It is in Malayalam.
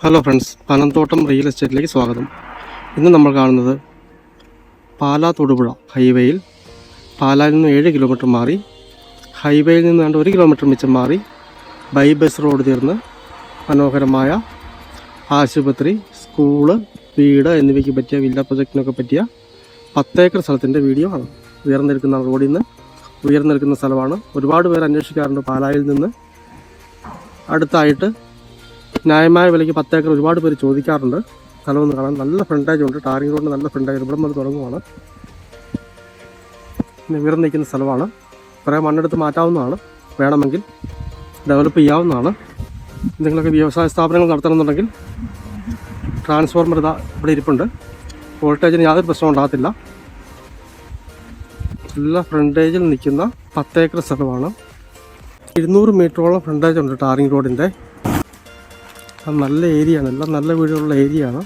ഹലോ ഫ്രണ്ട്സ് പനന്തോട്ടം റിയൽ എസ്റ്റേറ്റിലേക്ക് സ്വാഗതം. ഇന്ന് നമ്മൾ കാണുന്നത് പാലാ തൊടുപുഴ ഹൈവേയിൽ പാലായിൽ നിന്ന് ഏഴ് കിലോമീറ്റർ മാറി ഹൈവേയിൽ നിന്ന് രണ്ട് ഒരു കിലോമീറ്റർ മിച്ചം മാറി ബൈ ബസ് റോഡ് തീർന്ന് മനോഹരമായ ആശുപത്രി സ്കൂൾ വീട് എന്നിവയ്ക്ക് പറ്റിയ വില്ല പ്രൊജക്റ്റിനൊക്കെ പറ്റിയ പത്തേക്കർ സ്ഥലത്തിന്റെ വീഡിയോ ആണ്. ഉയർന്നിരിക്കുന്ന റോഡിൽ നിന്ന് ഉയർന്നിരിക്കുന്ന സ്ഥലമാണ്. ഒരുപാട് പേർ അന്വേഷിക്കാറുണ്ട് പാലായിൽ നിന്ന്. അടുത്തായിട്ട് ന്യായമായ വിലയ്ക്ക് പത്തേക്കർ ഒരുപാട് പേര് ചോദിക്കാറുണ്ട്. സ്ഥലമൊന്ന് കാണാൻ നല്ല ഫ്രണ്ടേജ് ഉണ്ട്. ടാറിംഗ് റോഡിന് നല്ല ഫ്രണ്ടേജ് ഇവിടെ മുതൽ തുടങ്ങുവാണ്. പിന്നെ ഉയർന്നു നിൽക്കുന്ന സ്ഥലമാണ്. കുറേ മണ്ണെടുത്ത് മാറ്റാവുന്നതാണ്. വേണമെങ്കിൽ ഡെവലപ്പ് ചെയ്യാവുന്നതാണ്. എന്തെങ്കിലുമൊക്കെ വ്യവസായ സ്ഥാപനങ്ങൾ നടത്തണമെന്നുണ്ടെങ്കിൽ ട്രാൻസ്ഫോർമർ ഇതാ ഇവിടെ ഇരിപ്പുണ്ട്. വോൾട്ടേജിന് യാതൊരു പ്രശ്നവും ഉണ്ടാകത്തില്ല. നല്ല ഫ്രണ്ടേജിൽ നിൽക്കുന്ന പത്തേക്കർ സ്ഥലമാണ്. ഇരുന്നൂറ് മീറ്ററോളം ഫ്രണ്ടേജ് ഉണ്ട് ടാറിംഗ് റോഡിന്റെ. നല്ല ഏരിയ ആണ് എല്ലാം നല്ല വീടുകളുള്ള ഏരിയ ആണ്